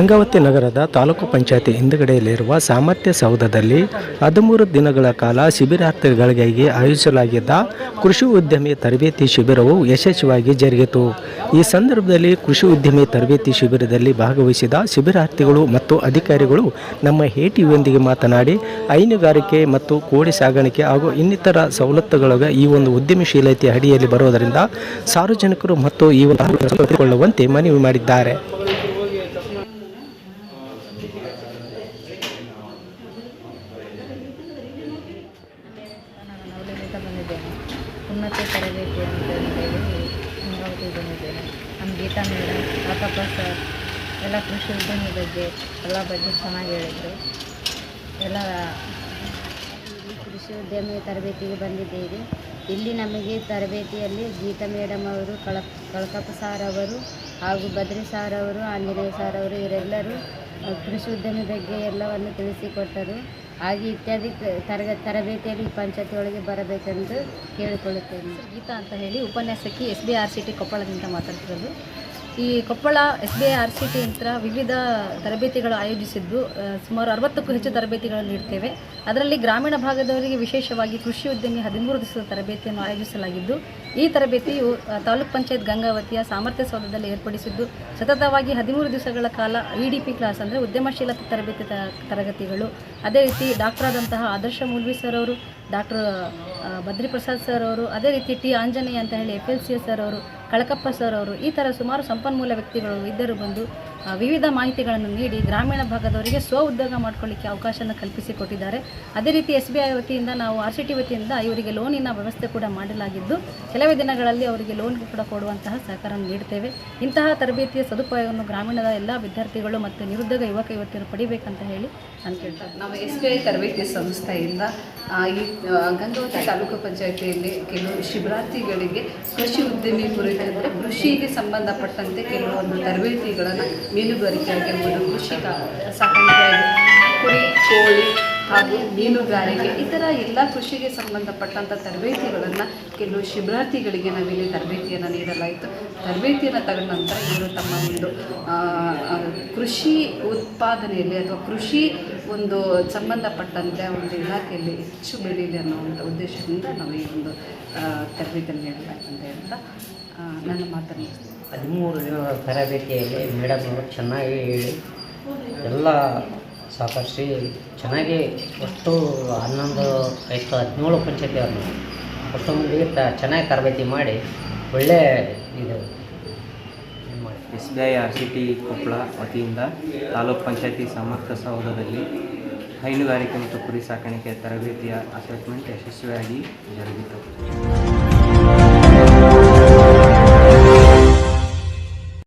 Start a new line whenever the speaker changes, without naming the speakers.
ಗಂಗಾವತಿ ನಗರದ ತಾಲೂಕು ಪಂಚಾಯತಿ ಹಿಂದುಗಡೆಯಲ್ಲಿರುವ ಸಾಮರ್ಥ್ಯ ಸೌಧದಲ್ಲಿ ಹದಿಮೂರು ದಿನಗಳ ಕಾಲ ಶಿಬಿರಾರ್ಥಿಗಳಿಗಾಗಿ ಆಯೋಜಿಸಲಾಗಿದ್ದ ಕೃಷಿ ಉದ್ಯಮಿ ತರಬೇತಿ ಶಿಬಿರವು ಯಶಸ್ವಿಯಾಗಿ ಜರುಗಿತು. ಈ ಸಂದರ್ಭದಲ್ಲಿ ಕೃಷಿ ಉದ್ಯಮಿ ತರಬೇತಿ ಶಿಬಿರದಲ್ಲಿ ಭಾಗವಹಿಸಿದ ಶಿಬಿರಾರ್ಥಿಗಳು ಮತ್ತು ಅಧಿಕಾರಿಗಳು ನಮ್ಮ ಹೇಟಿಯೊಂದಿಗೆ ಮಾತನಾಡಿ, ಹೈನುಗಾರಿಕೆ ಮತ್ತು ಕೋಳಿ ಸಾಗಾಣಿಕೆ ಹಾಗೂ ಇನ್ನಿತರ ಸವಲತ್ತುಗಳ ಈ ಒಂದು ಉದ್ಯಮಶೀಲತೆ ಅಡಿಯಲ್ಲಿ ಬರುವುದರಿಂದ ಸಾರ್ವಜನಿಕರು ಮತ್ತು ಈ ಒಂದು ಮನವಿ ಮಾಡಿದ್ದಾರೆ.
ಉನ್ನತ ತರಬೇತಿ ಅಂತ ಹೇಳಿ ಗಂಗಾವತಿಗೆ ಬಂದಿದ್ದೇನೆ ನಮ್ಮ ಗೀತಾ ಮೇಡಮ್ ರಾಕಪ್ಪ ಸರ್, ಎಲ್ಲ ಕೃಷಿ ಉದ್ಯಮದ ಬಗ್ಗೆ ಎಲ್ಲ ಬಗ್ಗೆ ಚೆನ್ನಾಗಿ ಹೇಳಿದರು. ಎಲ್ಲ
ಕೃಷಿ ಉದ್ಯಮಿ ತರಬೇತಿಗೆ ಬಂದಿದ್ದೇವೆ. ಇಲ್ಲಿ ನಮಗೆ ತರಬೇತಿಯಲ್ಲಿ ಗೀತಾ ಮೇಡಮ್ ಅವರು ಕಳ ಕಳಕಪ್ಪ ಸಾರ್ ಅವರು ಹಾಗೂ ಬದ್ರಿ ಸಾರ್ ಅವರು, ಆಂಜನೇಯ ಸಾರ್ ಅವರು ಇವರೆಲ್ಲರೂ ಕೃಷಿ ಉದ್ಯಮಿ ಬಗ್ಗೆ ಎಲ್ಲವನ್ನು ತಿಳಿಸಿಕೊಟ್ಟರು. ಹಾಗೆ ಇತ್ಯಾದಿ ತರಗ, ತರಬೇತಿಯಲ್ಲಿ ಈ ಪಂಚಾಯತಿ ಒಳಗೆ ಬರಬೇಕೆಂದು ಕೇಳಿಕೊಳ್ಳುತ್ತೇನೆ.
ಗೀತಾ ಅಂತ ಹೇಳಿ ಉಪನ್ಯಾಸಕಿ S B R C T ಕೊಪ್ಪಳದಿಂದ ಮಾತಾಡ್ತಿರೋದು. ಈ Koppal S B I R C T ವಿವಿಧ ತರಬೇತಿಗಳು ಆಯೋಜಿಸಿದ್ದು ಸುಮಾರು ಅರವತ್ತಕ್ಕೂ ಹೆಚ್ಚು ತರಬೇತಿಗಳನ್ನು ನೀಡ್ತೇವೆ. ಅದರಲ್ಲಿ ಗ್ರಾಮೀಣ ಭಾಗದವರಿಗೆ ವಿಶೇಷವಾಗಿ ಕೃಷಿ ಉದ್ಯಮಿ ಹದಿಮೂರು ದಿವಸದ ತರಬೇತಿಯನ್ನು ಆಯೋಜಿಸಲಾಗಿದ್ದು, ಈ ತರಬೇತಿಯು ತಾಲೂಕು ಪಂಚಾಯತ್ ಗಂಗಾವತಿಯ ಸಾಮರ್ಥ್ಯ ಸೌಧದಲ್ಲಿ ಏರ್ಪಡಿಸಿದ್ದು, ಸತತವಾಗಿ ಹದಿಮೂರು ದಿವಸಗಳ ಕಾಲ ಇ ಡಿ ಪಿ ಕ್ಲಾಸ್ ಅಂದರೆ ಉದ್ಯಮಶೀಲತೆ ತರಬೇತಿ ತರಗತಿಗಳು. ಅದೇ ರೀತಿ ಡಾಕ್ಟರ್ ಆದಂತಹ ಆದರ್ಶ ಮೂಲ್ವಿ ಸರ್ ಅವರು, ಡಾಕ್ಟರ್ ಬದ್ರಿ ಪ್ರಸಾದ್ ಸರ್ ಅವರು, ಅದೇ ರೀತಿ ಟಿ ಆಂಜನೇಯ ಅಂತ ಹೇಳಿ ಎಫ್ ಎಲ್ ಸಿ ಸರ್ ಅವರು, ಕಳಕಪ್ಪ ಸರ್ ಅವರು, ಈ ಥರ ಸುಮಾರು ಸಂಪನ್ಮೂಲ ವ್ಯಕ್ತಿಗಳು ಇದ್ದರು ಬಂದು ವಿವಿಧ ಮಾಹಿತಿಗಳನ್ನು ನೀಡಿ ಗ್ರಾಮೀಣ ಭಾಗದವರಿಗೆ ಸ್ವ ಉದ್ಯೋಗ ಮಾಡಿಕೊಳ್ಳಿಕ್ಕೆ ಅವಕಾಶನ ಕಲ್ಪಿಸಿಕೊಟ್ಟಿದ್ದಾರೆ ಅದೇ ರೀತಿ ಎಸ್ ಬಿ ಐ ವತಿಯಿಂದ ನಾವು ಆರ್ ಸಿ ಟಿ ವತಿಯಿಂದ ಇವರಿಗೆ ಲೋನಿನ ವ್ಯವಸ್ಥೆ ಕೂಡ ಮಾಡಲಾಗಿದ್ದು, ಕೆಲವೇ ದಿನಗಳಲ್ಲಿ ಅವರಿಗೆ ಲೋನ್ ಕೂಡ ಕೊಡುವಂತಹ ಸಹಕಾರ ನೀಡುತ್ತೇವೆ ಇಂತಹ ತರಬೇತಿಯ ಸದುಪಯೋಗವನ್ನು ಗ್ರಾಮೀಣದ ಎಲ್ಲ ವಿದ್ಯಾರ್ಥಿಗಳು ಮತ್ತು ನಿರುದ್ಯೋಗ ಯುವಕ ಯುವತಿಯರು ಪಡಿಬೇಕಂತ ಹೇಳಿ ನಾನು ಹೇಳ್ತಾರೆ
ನಾವು ಎಸ್ ಬಿ ತರಬೇತಿ ಸಂಸ್ಥೆಯಿಂದ ಈ ಗಂಗಾವತಿ ತಾಲೂಕು ಪಂಚಾಯತಿಯಲ್ಲಿ ಕೆಲವು ಶಿಬಿರಾರ್ಥಿಗಳಿಗೆ ಕೃಷಿ ಉದ್ಯಮಿ ಕುರಿತಂತೆ ಕೃಷಿಗೆ ಸಂಬಂಧಪಟ್ಟಂತೆ ಕೆಲವೊಂದು ತರಬೇತಿಗಳನ್ನು ಮೀನುಗಾರಿಕೆ ಆಗಿರ್ಬೋದು, ಕೃಷಿ ಸಾಕಾಣಿಕೆ ಕುರಿ, ಕೋಳಿ ಹಾಗೂ ಮೀನುಗಾರಿಕೆ, ಈ ಥರ ಎಲ್ಲ ಕೃಷಿಗೆ ಸಂಬಂಧಪಟ್ಟಂಥ ತರಬೇತಿಗಳನ್ನು ಕೆಲವು ಶಿಬಿರಾರ್ಥಿಗಳಿಗೆ ನಾವಿಲ್ಲಿ ತರಬೇತಿಯನ್ನು ನೀಡಲಾಯಿತು. ತರಬೇತಿಯನ್ನು ತಗೊಂಡ ನಂತರ ಇವರು ತಮ್ಮ ಒಂದು ಕೃಷಿ ಉತ್ಪಾದನೆಯಲ್ಲಿ ಅಥವಾ ಕೃಷಿ ಒಂದು ಸಂಬಂಧಪಟ್ಟಂತೆ ಒಂದು ಇಲಾಖೆಯಲ್ಲಿ ಹೆಚ್ಚು ಬೆಳೀಲಿ ಅನ್ನೋ ಒಂದು ಉದ್ದೇಶದಿಂದ ನಾವು ಈ ಒಂದು ತರಬೇತಿಯನ್ನು ನೀಡಲಾಯಿತು ಅಂತ ಹೇಳ್ತಾ ನನ್ನ ಮಾತನ್ನು.
ಹದಿಮೂರು ದಿನದ ತರಬೇತಿಯಲ್ಲಿ ಮೇಡಮ್ ಅವರು ಚೆನ್ನಾಗಿ ಹೇಳಿ ಎಲ್ಲ ಸಾಕಷ್ಟು ಚೆನ್ನಾಗಿ ಅಷ್ಟು ಹನ್ನೊಂದು ಎಷ್ಟು ಹದಿನೇಳು ಪಂಚಾಯತಿ ಅವರು ಅಷ್ಟು ಮಂದಿಗೆ ತ ಚೆನ್ನಾಗಿ ತರಬೇತಿ ಮಾಡಿ ಒಳ್ಳೆ ಇದು
S B I R C T Koppal ವತಿಯಿಂದ ತಾಲೂಕ್ ಪಂಚಾಯತಿ ಸಮರ್ಥ ಸೌಧದಲ್ಲಿ ಹೈನುಗಾರಿಕೆ ಮತ್ತು ಕುರಿ ಸಾಕಾಣಿಕೆ ತರಬೇತಿಯ ಅಸೆಸ್ಮೆಂಟ್ ಯಶಸ್ವಿಯಾಗಿ ಜರುಗಿತು